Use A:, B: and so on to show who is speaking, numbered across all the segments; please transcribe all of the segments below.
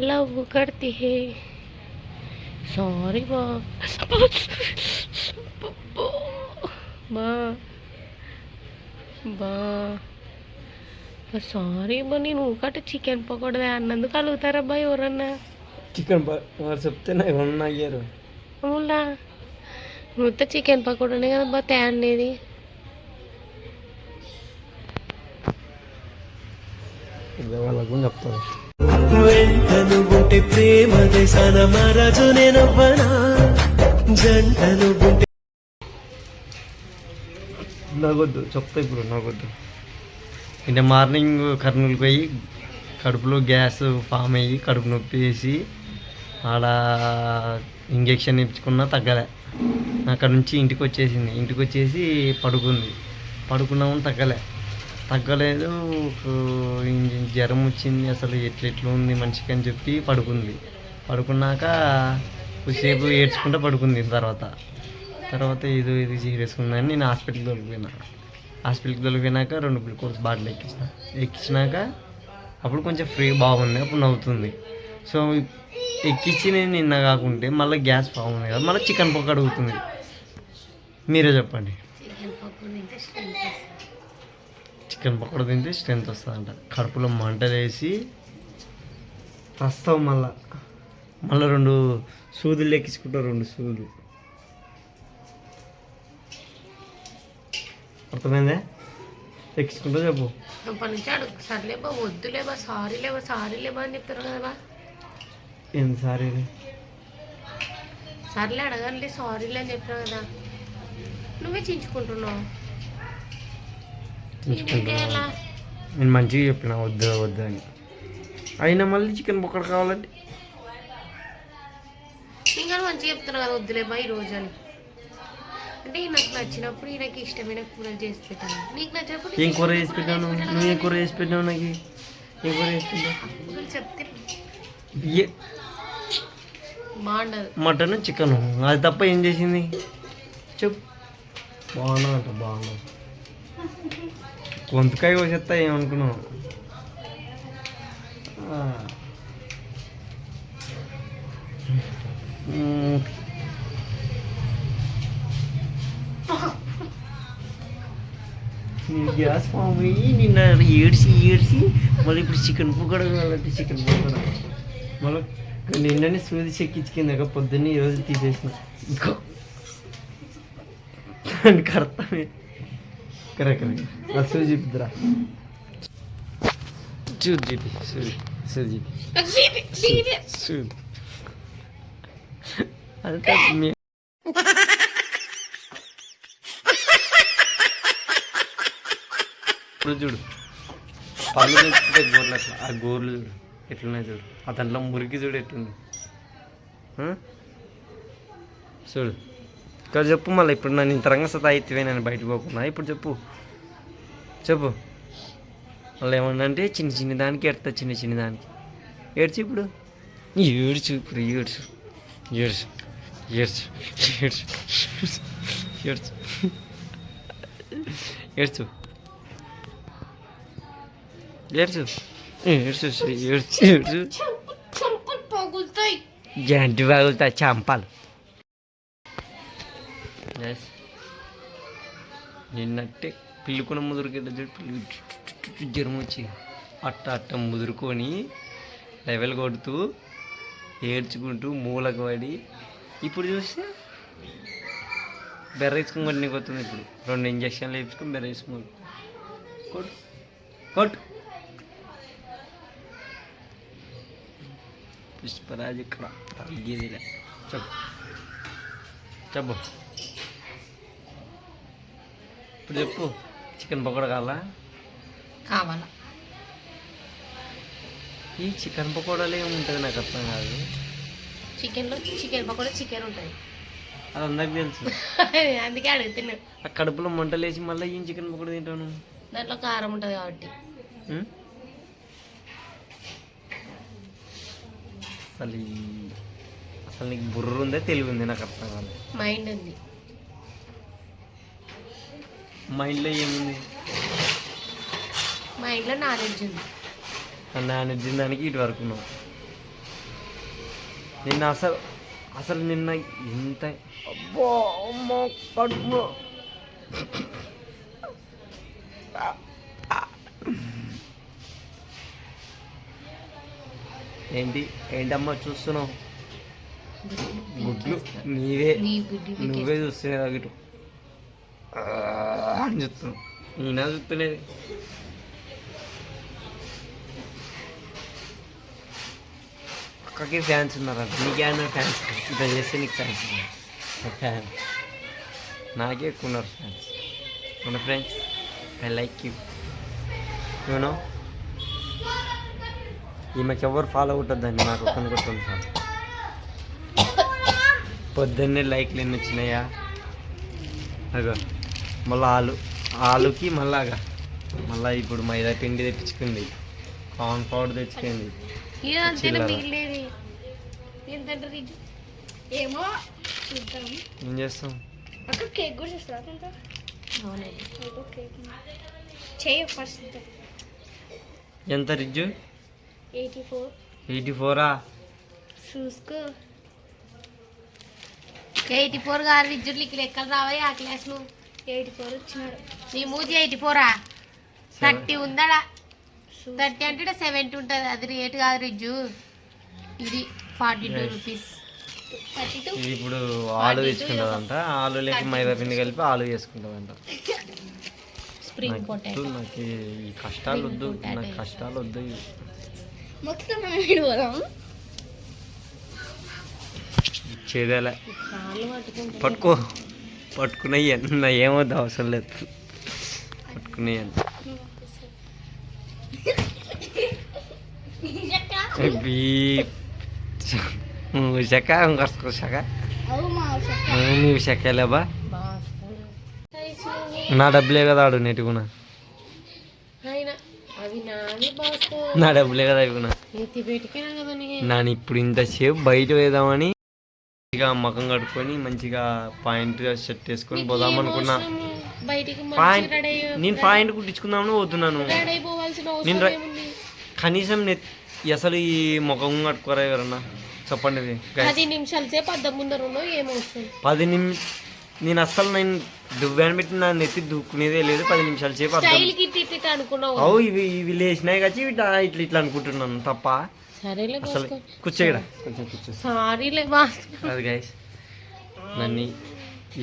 A: Love करती है sorry माँ माँ బా సారీ బా నేను ఊకట చికెన్ పకోడదే అన్నందుకు అలుగుతారబ్బా ఎవరన్నా
B: చికెన్ వారు చెప్తే నాకు ఏమన్నా అయ్యారు
A: అవునా మొత్తం చికెన్ పకోడానే కదా బా తేండేది
B: వాళ్ళకు కూడా చెప్తాను
C: వెంటను ఉంటే ప్రేమ దేశాన మహారాజు నేనవ్వనా? జంటను ఉంటే
B: నాకొద్దు చెప్తా ఇప్పుడు నాకొద్దు అంటే మార్నింగ్ కర్నూలుకి పోయి కడుపులో గ్యాస్ ఫామ్ అయ్యి కడుపు నొప్పి వేసి ఆడ ఇంజెక్షన్ ఇచ్చుకున్నా తగ్గలే. అక్కడ నుంచి ఇంటికి వచ్చేసింది. ఇంటికి వచ్చేసి పడుకుంది. పడుకున్నాము తగ్గలే. తగ్గలేదు. జ్వరం వచ్చింది అసలు ఎట్లా ఎట్లా ఉంది మనిషికి అని చెప్పి పడుకుంది. పడుకున్నాక కొద్దిసేపు ఏడ్చుకుంటూ పడుకుంది తర్వాత. తర్వాత ఏదో ఇది సీరియస్ ఉందని నేను హాస్పిటల్కి దొరికిపోయినా హాస్పిటల్కి దొరికిపోయినాక రెండు గ్లూకోజ్ బాటిల్ ఎక్కించిన. ఎక్కించినాక అప్పుడు కొంచెం ఫ్రీ బాగుంది అప్పుడు నవ్వుతుంది. సో ఎక్కించి నేను నిన్న కాకుంటే మళ్ళీ గ్యాస్ ఫామ్ ఉంది కదా మళ్ళీ చికెన్ పొక్క అడుగుతుంది. మీరే చెప్పండి. చికెన్ పకోడా తింటే స్ట్రెంత్ వస్తుందంట కడుపులో మంటలు వేసి వస్తావు మళ్ళా. మళ్ళీ రెండు సూదులు ఎక్కించుకుంటావు రెండు సూదులు. అర్థమైందే? ఎక్కించుకుంటా చెప్పు.
A: అడుగు. సర్లేబా వద్దులేబా సారీ లేబా సారీ లేబా అని చెప్తారు కదా
B: ఏంది సారీ
A: సర్లే అడగండి సారీలే అని చెప్పినావు కదా. నువ్వే చించుకుంటున్నావు.
B: నేను మంచిగా చెప్పిన వద్దు వద్దు అని. అయినా మళ్ళీ చికెన్ పొక్కడ కావాలంటే?
A: ఇంకా మంచిగా చెప్తున్నావు కదా వద్దులేబా ఈ రోజు అని. అంటే నాకు నచ్చినప్పుడు ఈయనకి ఇష్టమైన కూరలు చేసి పెట్టాను. నీకు నచ్చినప్పుడు
B: ఏం కూర చేసి పెట్టావు? నువ్వు? ఏం కూర చేసి పెట్టావు నాకు? ఏం కూర చేసి పెట్టావు?
A: చెప్తే బాగుండదు.
B: Mutton chicken. అది తప్ప ఏం చేసింది? చెప్పు. బాగున్నా అంట బాగున్నా గొంతుకాయ కోసేస్తా ఏమనుకున్నావు? గ్యాస్ ఫామ్ అయ్యి నిన్న ఏడ్చి ఏడ్చి మళ్ళీ ఇప్పుడు చికెన్ పొగడ కావాలంటే చికెన్ పొగడ. మళ్ళీ నిన్ననే సూది చెక్కించుకుందాక పొద్దున్నే ఈరోజు తీసేసిన. ఇంకో. దానికి అర్థమే. కరెక్ట్. చూపిద్దురా చూది చూపి సూది సూది చూపి అదంతా మీ ఇప్పుడు చూడు పళ్ళు తెచ్చుకుంటే గోర్లు అట్లా ఆ గోర్లు చూడు ఎట్లున్నాయి చూడు ఆ దాంట్లో మురికి చూడు ఎట్లుంది? చూడు ఇక్కడ చెప్పు మళ్ళీ ఇప్పుడు నన్ను ఇంత రంగ సతా అయితేవే నేను బయటకు పోకున్నా ఇప్పుడు చెప్పు చెప్పు. మళ్ళీ ఏమన్నా అంటే చిన్న చిన్న దానికి ఎడతా చిన్న చిన్న దానికి. ఏడ్చు ఇప్పుడు. ఏడ్చు ఇప్పుడు ఏడ్చు. ఏడ్చు. ఏడ్చు. ఏడ్చు. ఏడ్చు. ఏడ్చు. ఏడ్చు. ఏడ్చు ఏడ్చు ఏడ్చు.
A: పగులుతాయి
B: జంటి చంపాలి. నిన్నట్టే నిన్నట్టే పిల్లుకున్న ముదురుకెళ్ళి పిల్లి జ్వరం వచ్చి అట్ట అట్ట ముదురుకొని లెవెల్ కొడుతూ ఏడ్చుకుంటూ మూలకు పడి ఇప్పుడు చూస్తే బెర్ర వేసుకుని కొట్టి వస్తుంది ఇప్పుడు. రెండు ఇంజక్షన్లు వేసుకుని బెర్ర వేసుకుని కొట్టు. కొట్టు. పుష్పరాజ్ ఇక్కడ. తగ్గేదిలే. చెప్పు. చెప్పు. ఇప్పుడు చెప్పు. చికెన్ పకోడా కావాలా?
A: కావాలా.
B: ఈ చికెన్ పకోడాలో ఏముంటుంది నాకు అర్థం కాదు.
A: చికెన్లో చికెన్ పకోడా చికెన్ ఉంటుంది.
B: అది అందరికి తెలుసు.
A: అందుకే అడుగుతున్నా.
B: ఆ కడుపులో మంటలేసి మళ్ళీ ఏం చికెన్ పకోడీ తింటాను
A: దాంట్లో కారం ఉంటుంది కాబట్టి?
B: అసలు ఈ- అసలు నీకు బుర్ర ఉందే తెలివి ఉంది? నాకు అర్థం కాదు
A: మైండ్ ఉంది.
B: మైండ్లో ఏముంది?
A: మైండ్లో నాలెడ్జ్ ఉంది.
B: ఆ నానెడ్జ్ దానికి ఇటు వరకు ఉన్నావు నిన్న అసలు అసలు నిన్న ఇంత అబ్బో అమ్మో కడుపులో. ఏంటి ఏంటమ్మా చూస్తున్నావు? గుడ్లు నీవే నువ్వే చూస్తున్నావు ఇటు. అని చూస్తున్నావు నేనా చూస్తలేదు అక్కకి ఫ్యాన్స్ ఉన్నారంట నీకేమన్నా ఫ్యాన్స్ ఇట్లా చేస్తే నీకు ఫ్యాన్స్ ఉన్నారు ఫ్యాన్ నాకే ఎక్కువ ఉన్నారు ఫ్యాన్స్ మన friends I like you you know ఈమెకి ఎవరు ఫాలో అవుతుందండి నాకు ఒక్కని కొట్టుంది సార్. పొద్దున్నే లైక్లు ఎన్ని వచ్చినాయా? అగో మళ్ళీ ఆలు ఆలుకి మళ్ళాగా. మళ్ళీ ఇప్పుడు మైదా పిండి తెప్పించుకుంది. కార్న్ పౌడర్ తెచ్చుకుంది.
D: ఏమో చూద్దాం.
B: ఏం చేస్తాం?
D: అక్క కేక్ కూడా చేస్తారా చేయ ఫస్ట్
B: ఎంత రిజ్జు?
D: Eighty four.
B: ఎయిటీ ఫోరా?
D: చూసుకో.
A: ఎయిటీ ఫోర్ గారు విద్యుత్లు ఇక్కడ ఎక్కడ రావాలి ఆ క్లాస్ నువ్వు
D: ఎయిటీ ఫోర్ వచ్చినాడు.
A: నీ మూతి ఎయిటీ ఫోరా థర్టీ ఉందాడా? థర్టీ అంటే సెవెంటీ ఉంటుంది. అది రేట్ కాదు రిజ్జు. ఇది ఫార్టీ టూ. రూపీస్
B: ఇది ఇప్పుడు ఆలు తెచ్చుకుంటుందంట ఆలు లేక మైదా పిండి కలిపి ఆలు చేసుకుంటుందంట.
A: స్ప్రింగ్
B: నాకు
A: పొటాటో.
B: నాకు ఈ కష్టాలు వద్దు. నాకు కష్టాలు వద్దు
D: మొత్తం
B: చేదేలే. పట్టుకో. పట్టుకున్నాయి నా ఏమొద్దు అవసరం లేదు. పట్టుకున్నాయి
D: అవు మా
B: శకలేబా నా డబ్బులే కదా ఆడు నెట్టుకున్నా
A: అవి
B: నా డబ్బులే కదా
A: నీకు.
B: నేను ఇప్పుడు ఇంతసేపు బయట వేద్దామని మంచిగా ముఖం కట్టుకొని మంచిగా పాయింట్ షర్ట్ వేసుకొని పోదాం అనుకున్నా. పాయింట్ నేను పాయింట్ కుట్టించుకుందామని పోతున్నాను. నేను కనీసం నె అసలు ఈ ముఖం కట్టుకోరా ఎవరన్నా? చెప్పండి.
A: పది నిమిషాల సేపు అద్దం ముందర
B: పది నిమి నేను అస్సలు నేను దువ్వాన్ని పెట్టి నా నెత్తి దుక్కునేదే లేదు పది నిమిషాల సేపు అవు ఇవి ఇవి లేచినాయి ఇట్లా ఇట్లా ఇట్లా అనుకుంటున్నాను తప్ప.
A: సరేలే
B: కొంచెం కూర్చో.
A: సారీలే బాస్కో
B: అది గైస్ నన్ను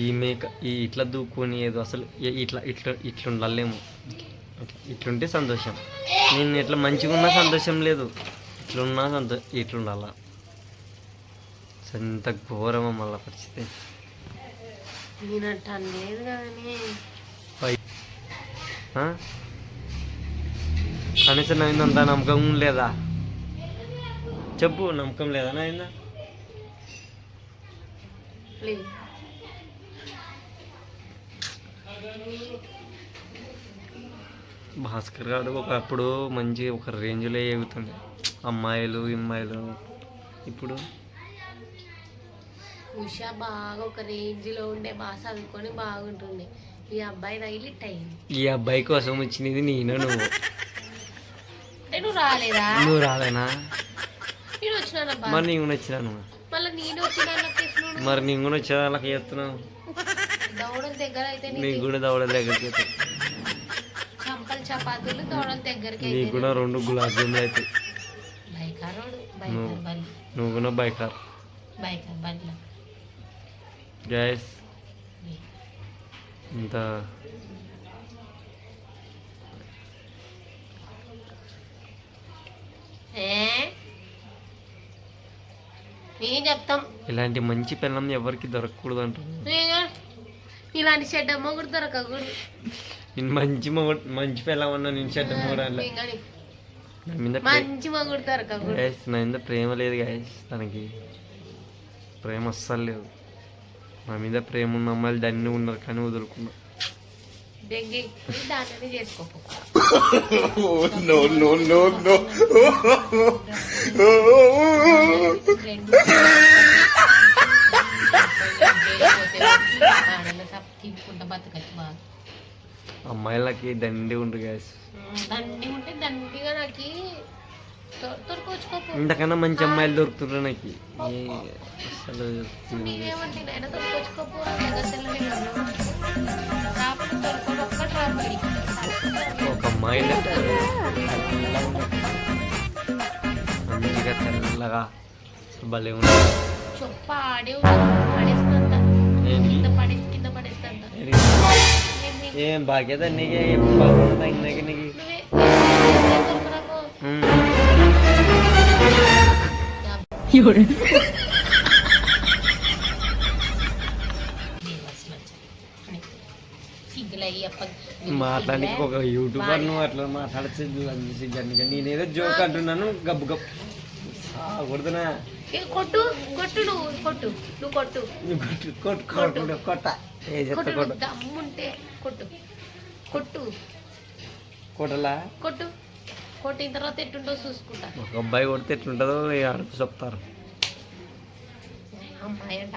B: ఈ మేక ఈ ఇట్లా దూకుని ఏదో అసలు ఇట్లా ఇట్లా ఇట్లా ఉండాలేమో ఇట్లా ఇట్లుంటే సంతోషం. నేను ఇట్లా మంచిగా ఉన్నా సంతోషం లేదు. ఇట్లున్నా సంతో ఇట్లా ఉండాలా అసలు ఇంత ఘోరమా మళ్ళీ పరిస్థితి? కనీసం నా మీద అంత నమ్మకం లేదా? చెప్పు నమ్మకం లేదా నాయన?
A: లేదు
B: భాస్కర్ గారు ఒకప్పుడు మంచి ఒక రేంజ్లో ఎగుతుండే అమ్మాయిలు అమ్మాయిలు ఇప్పుడు?
A: ఉషా బాగా ఒక రేంజ్లో ఉండే బాగా చదువుకొని బాగుంటుండే ఈ అబ్బాయి హైలైట్ అయింది.
B: ఈ అబ్బాయి కోసం వచ్చినది నేను నువ్వు?
A: నువ్వు రాలేదా?
B: నువ్వు రాలేనా?
A: నేను వచ్చినా
B: మరి
A: నేను వచ్చిన
B: మరి నీకు కూడా వచ్చే వాళ్ళకి
A: దగ్గర అయితే
B: నీకు కూడా దవడ దగ్గరికి అయితే
A: చంపలు చపాతీలు దౌడల దగ్గరికి
B: నీకు కూడా రెండు గులాబ్ జాములు అవుతాయి నువ్వు. కూడా బైకార్. గ్యాస్ ఇంత
A: ఏ? ఏం చెప్తాం.
B: ఇలాంటి మంచి పిల్లం ఎవరికి దొరకకూడదు అంటున్నాను
A: ఇలాంటి షెడ్ అమ్మ కూడా దొరకకూడదు.
B: నేను మంచి మొగ మంచి పిల్లం అన్నా నేను చెడ్డ కూడా.
A: ఇంకని
B: నా మీద
A: మంచి మొగుడు దొరకకూడదు.
B: నా మీద ప్రేమ లేదు గాయస్ తనకి ప్రేమ అస్సలు లేదు. నా మీద ప్రేమ ఉన్న అమ్మాయిలు దాన్ని ఉన్నారు కానీ వదులుకున్నా
A: దెంగి దాంట్లోనే చేసుకోపో బాగా
B: అమ్మాయిలకి దండి ఉండు గ్యాస్
A: దండి ఉంటే దండిగా నాకు
B: ఇంతకన్నా మంచి అమ్మాయిలు దొరుకుతున్నారు నాకు? ఏ అసలు
A: నీకేమంటే నేను తొడుకొచ్చుకోపో
B: ఒక అమ్మాయి అంటే తెల్లగా ఉంది. మంచిగా తెల్లగా అసలు భలే ఉంది
A: చొప్ప ఆడే పడేస్తా
B: ఏంటి?
A: కింద పడేసి కింద పడేస్తా
B: ఏం బాధ్యత నీకే ఏం బాగుంటుంది ఇందాక నీకు
A: నువ్వే
B: మాట్లాడానికి ఒక యూట్యూబర్ నువ్వు అట్లా మాట్లాడచ్చు సిగ్గానికి నేనేదో జోక్ అంటున్నాను గబ్బు గబ్బు కొడుతున్నా.
A: కొట్టు కొట్టు నువ్వు కొట్టు నువ్వు కొట్టు.
B: కొట్టు కొట్టు కొట్టు కొట్ట. ఏ చెత్త
A: కొట్టు
B: కొట్ట.
A: నువ్వు దమ్ముంటే కొట్టు. కొట్టు.
B: కొట్టలా?
A: కొట్టు. కొట్టిన తర్వాత ఎట్టుంటో చూసుకుంటా.
B: ఒక అబ్బాయి కొడితే ఎట్లుంటుందో అడుగు చెప్తారు
A: అమ్మాయి అంట.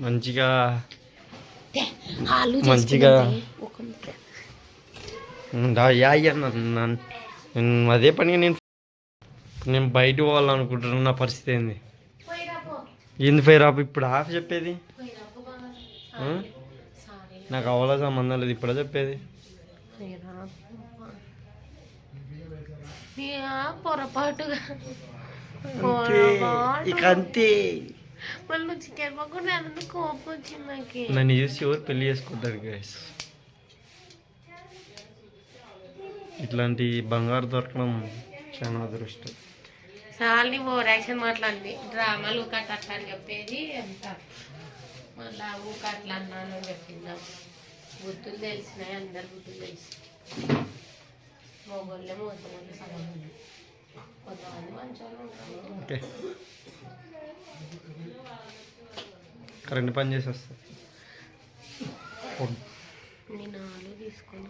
B: మంచిగా మంచిగా నన్ను- నన్ను- నేను అదే పనిగా నేను నేను బయట పోవాలనుకుంటున్నాను నా పరిస్థితి ఏంది? ఏంది ఫైర్ ఆఫ్ ఇప్పుడు ఆఫ్ చెప్పేది. నాకు అవ్వాల సంబంధం లేదు ఇప్పుడే చెప్పేది.
A: పొరపాటుగా.
B: ఇక అంతే
A: మళ్ళీ చికెన్ పక్కన అందుకు కోపం వచ్చింది నాకు
B: నన్ను చూసి ఎవరు పెళ్ళి చేసుకుంటారు గైస్ ఇట్లాంటి బంగారు దొరకడం చాలా అదృష్టం
A: సార్ని ఓవర్ యాక్షన్ మాట్లాడింది డ్రామాలు ఊకట్ అట్లా అని చెప్పేది అంత మళ్ళా ఊక అట్లా అన్నాను అని చెప్పిందా బుద్ధులు తెలిసినాయి అందరు బుద్ధులు తెలుసు మొగోళ్ళే మోసమోళ్ళు సగం
B: ఓకే. కరెంట్ పని చేసి వస్తా నేను తీసుకొని